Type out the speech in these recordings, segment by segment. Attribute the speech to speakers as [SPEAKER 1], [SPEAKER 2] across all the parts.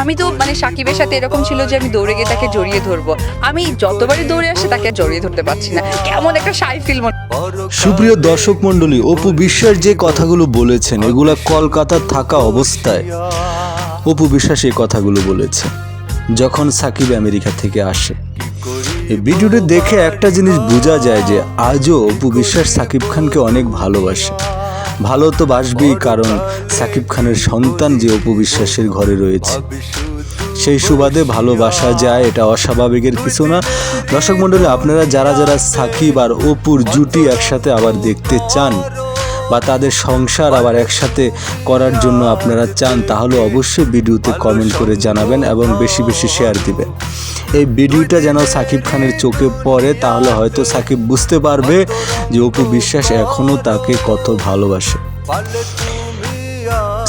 [SPEAKER 1] আমি তো মানে সাকিবের সাথে এরকম ছিল যে আমি দৌড়ে গিয়ে তাকে জড়িয়ে ধরবো। আমি যতবারই দৌড়ে আসে তাকে জড়িয়ে ধরতে পারছি না। কেমন একটা সাই ফিল
[SPEAKER 2] সুপ্রিয় দর্শক মণ্ডলী, অপু বিশ্বাস যে কথাগুলো বলেছেন, এগুলা কলকাতার থাকা অবস্থায়। অপু বিশ্বাস এই কথাগুলো বলেছে, যখন সাকিব আমেরিকা থেকে আসে। এই ভিডিওটি দেখে একটা জিনিস বোঝা যায় যে আজও অপু বিশ্বাস সাকিব খানকে অনেক ভালোবাসে। ভালো তো বাসবেই, কারণ সাকিব খানের সন্তান যে অপবিশ্বাসের ঘরে রয়েছে। সেই সুবাদে ভালোবাসা যায়, এটা অস্বাভাবিকের কিছু না। দর্শক মণ্ডলী, আপনারা যারা যারা সাকিব আর অপুর জুটি একসাথে আবার দেখতে চান বা তাদের সংসার আবার একসাথে করার জন্য আপনারা চান, তাহলে অবশ্যই ভিডিওতে কমেন্ট করে জানাবেন এবং বেশি বেশি শেয়ার দিবেন। এই ভিডিওটা যেন সাকিব খানের চোখে পড়ে, তাহলে হয়তো সাকিব বুঝতে পারবে যে অপু বিশ্বাস এখনও তাকে কত ভালোবাসে।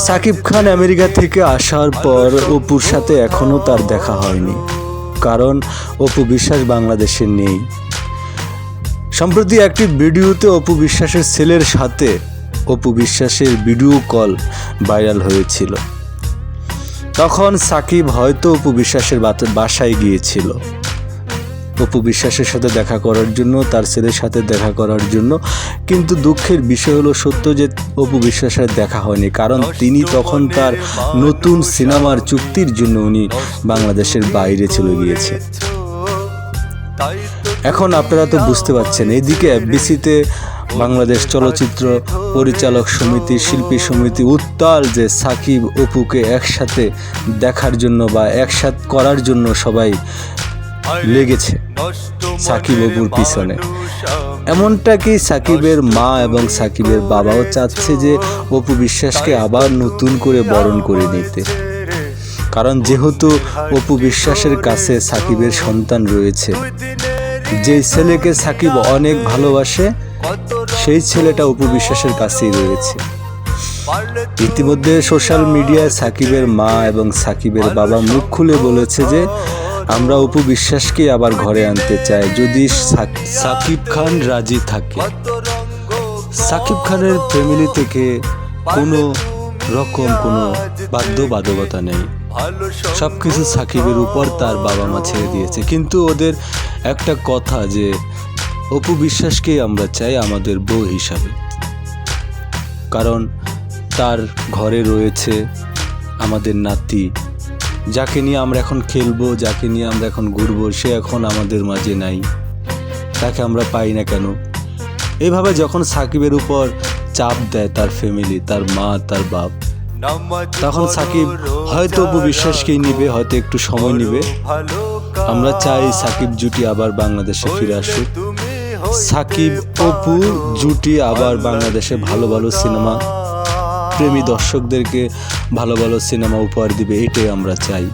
[SPEAKER 2] সাকিব খান আমেরিকা থেকে আসার পর অপুর সাথে এখনও তার দেখা হয়নি, কারণ অপু বিশ্বাস বাংলাদেশে নেই। সম্প্রতি একটি ভিডিওতে অপু বিশ্বাসের ছেলের সাথে অপু বিশ্বাসের ভিডিও কল ভাইরাল হয়েছিল। তখন সাকিব হয়তো অপু বিশ্বাসের বাসায় গিয়েছিল। অপু বিশ্বাসের সাথে দেখা করার জন্য, তার ছেলের সাথে দেখা করার জন্য। কিন্তু দুঃখের বিষয় হলো সত্য যে অপু বিশ্বাসের দেখা হয়নি। কারণ তিনি তখন তার নতুন সিনেমার চুক্তির জন্য উনি বাংলাদেশের বাইরে চলে গিয়েছে। এখন আপনারা তো বুঝতে পারছেন এইদিকে এফবিসিতে বাংলাদেশ চলচ্চিত্র পরিচালক সমিতি, শিল্পী সমিতি উত্তাল যে সাকিব অপুকে একসাথে দেখার জন্য বা একসাথ করার জন্য সবাই লেগেছে সাকিব অপুর পিছনে। এমনটা কি সাকিবের মা এবং সাকিবের বাবাও চাচ্ছে যে অপু বিশ্বাসকে আবার নতুন করে বরণ করে নিতে? কারণ যেহেতু অপু বিশ্বাসের কাছে সাকিবের সন্তান রয়েছে যে ছেলেকে সাকিব অনেক ভালোবাসে, সেই ছেলেটা অপু বিশ্বাসের কাছেই রয়েছে। ইতিমধ্যে সোশ্যাল মিডিয়ায় সাকিবের মা এবং সাকিবের বাবা মুখ খুলে বলেছে যে, আমরা অপু বিশ্বাসকে আবার ঘরে আনতে চাই যদি সাকিব খান রাজি থাকে। সাকিব খানের ফ্যামিলি থেকে কোনো রকম কোনো বাধ্যবাধকতা নেই। সব কিছু সাকিবের উপর তার বাবা মা ছেড়ে দিয়েছে। কিন্তু ওদের একটা কথা যে অপু বিশ্বাসকে আমরা চাই আমাদের বউ হিসাবে। কারণ তার ঘরে রয়েছে আমাদের নাতি। যাকে নিয়ে আমরা এখন খেলব যাকে নিয়ে আমরা এখন ঘুরবো সে এখন আমাদের মাঝে নাই। তাকে আমরা পাই না কেন? এভাবে যখন সাকিবের উপর চাপ দেয় তার ফ্যামিলি তার মা তার বাপ তখন সাকিব হয়তো অপু বিশ্বাসকেই নিবে হয়তো একটু সময় নিবে। আমরা চাই সাকিব জুটি আবার বাংলাদেশে ফিরে আসুক। সাকিব অপু জুটি আবার বাংলাদেশে ভালো ভালো সিনেমা। প্রেমী দর্শকদেরকে ভালো ভালো সিনেমা উপহার দিবে এটাই আমরা চাই।